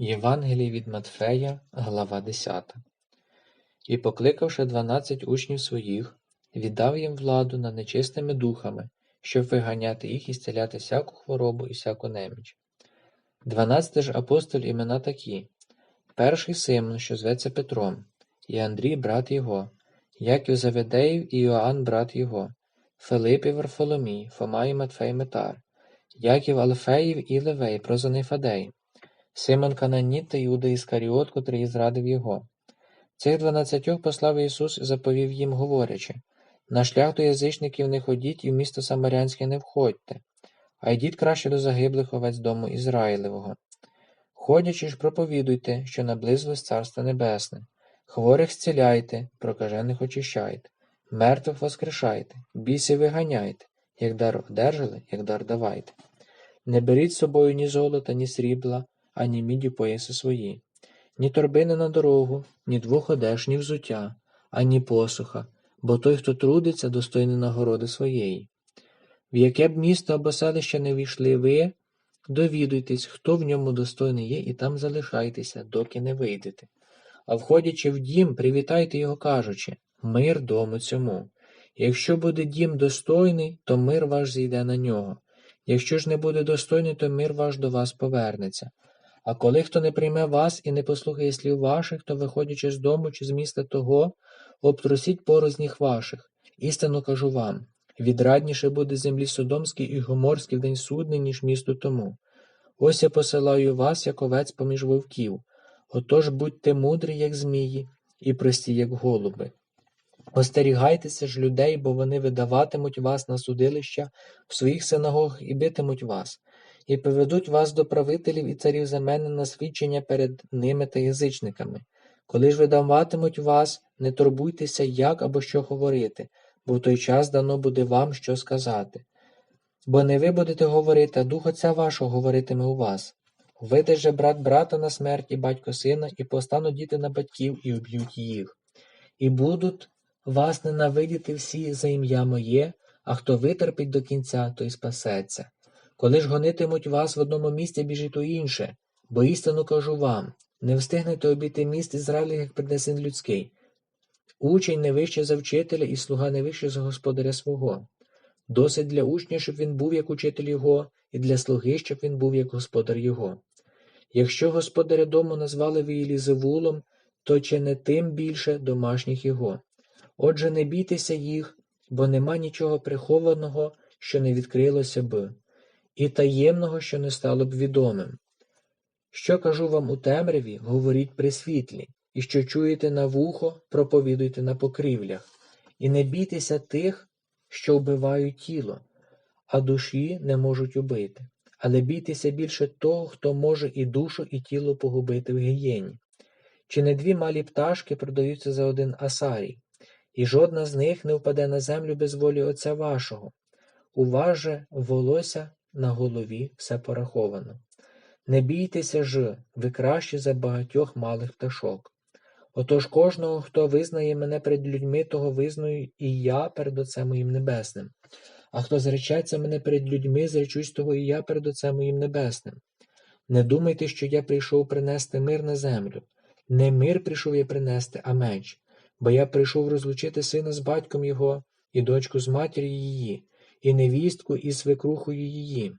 Євангеліє від Матфея, глава 10. І, покликавши дванадцять учнів своїх, віддав їм владу над нечистими духами, щоб виганяти їх і зціляти всяку хворобу і всяку неміч. Дванадцяти ж апостолів імена такі: перший Симон, що зветься Петром, і Андрій, брат його, Яків Заведеїв і Іоанн, брат його, Филип і Варфоломій, Фома і Матфей Метар, Яків Алфеїв і Левей, прозваний Фадей, Симон Кананіт та Юда Іскаріот, котрий зрадив його. Цих дванадцятьох послав Ісус і заповів їм, говорячи на шлях до язичників не ходіть і в місто Самарянське не входьте, а йдіть краще до загиблих овець дому Ізраїлевого. Ходячи ж, проповідуйте, що наблизилось Царство Небесне, хворих зціляйте, прокажених очищайте, мертвих воскрешайте, бісів виганяйте, як дар одержали, як дар давайте. Не беріть з собою ні золота, ні срібла, ані міді пояси свої, ні торбини на дорогу, ні двох одеж, ні взуття, ані посуха, бо той, хто трудиться, достойний нагороди своєї. В яке б місто або селище не війшли ви, довідуйтесь, хто в ньому достойний є, і там залишайтеся, доки не вийдете. А входячи в дім, привітайте його, кажучи мир дому цьому. Якщо буде дім достойний, то мир ваш зійде на нього. Якщо ж не буде достойний, то мир ваш до вас повернеться. А коли хто не прийме вас і не послухає слів ваших, то, виходячи з дому чи з міста того, обтрусіть порозних ваших. Істинно кажу вам відрадніше буде землі Содомській і Гоморській в день судний, ніж місту тому. Ось я посилаю вас, як овець поміж вовків. Отож будьте мудрі, як змії, і прості, як голуби. Остерігайтеся ж людей, бо вони видаватимуть вас на судилища в своїх синагогах і битимуть вас, і поведуть вас до правителів і царів за мене на свідчення перед ними та язичниками. Коли ж видаватимуть вас, не турбуйтеся, як або що говорити, бо в той час дано буде вам що сказати. Бо не ви будете говорити, а дух Отця вашого говоритиме у вас. Виде же брат брата на смерть і батько сина, і постануть діти на батьків і уб'ють їх. І будуть вас ненавидіти всі за ім'я моє, а хто витерпить до кінця, той спасеться. Коли ж гонитимуть вас в одному місці, біжіть у інше, бо істину кажу вам не встигнете обійти міст Ізраїля, як прийде син людський. Учень не вище за вчителя і слуга не вище за господаря свого. Досить для учня, щоб він був як учитель його, і для слуги, щоб він був як господар його. Якщо господаря дому назвали ви Єлізевулом, то чи не тим більше домашніх його. Отже, не бійтеся їх, бо нема нічого прихованого, що не відкрилося б, і таємного, що не стало б відомим. Що кажу вам у темряві, говоріть при світлі, і що чуєте на вухо, проповідуйте на покрівлях, і не бійтеся тих, що вбивають тіло, а душі не можуть убити, але бійтеся більше того, хто може і душу, і тіло погубити в гієні. Чи не дві малі пташки продаються за один асарій, і жодна з них не впаде на землю без волі Отця вашого. У вас же волосся на голові все пораховано. Не бійтеся ж, ви краще за багатьох малих пташок. Отож кожного, хто визнає мене перед людьми, того визнаю і я перед Отцем моїм Небесним. А хто зречеться мене перед людьми, зречусь того і я перед Отцем моїм Небесним. Не думайте, що я прийшов принести мир на землю. Не мир прийшов я принести, а меч, бо я прийшов розлучити сина з батьком його, і дочку з матір'ю її, і невістку із свекрухою її,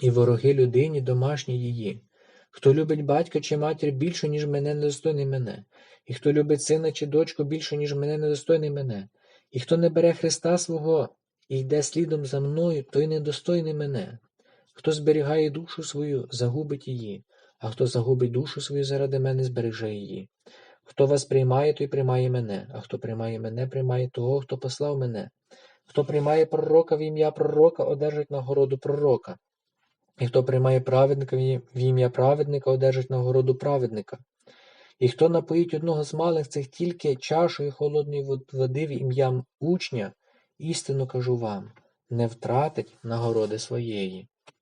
і вороги людині домашні її. Хто любить батька чи матір більше, ніж мене, недостойний мене, і хто любить сина чи дочку більше, ніж мене, недостойний мене, і хто не бере Христа свого і йде слідом за мною, той недостойний мене. Хто зберігає душу свою, загубить її, а хто загубить душу свою заради мене, збереже її. Хто вас приймає, той приймає мене, а хто приймає мене, приймає того, хто послав мене. Хто приймає пророка в ім'я пророка, одержить нагороду пророка. І хто приймає праведника в ім'я праведника, одержить нагороду праведника. І хто напоїть одного з малих цих тільки чашою холодної води в ім'ям учня, істину кажу вам, не втратить нагороди своєї.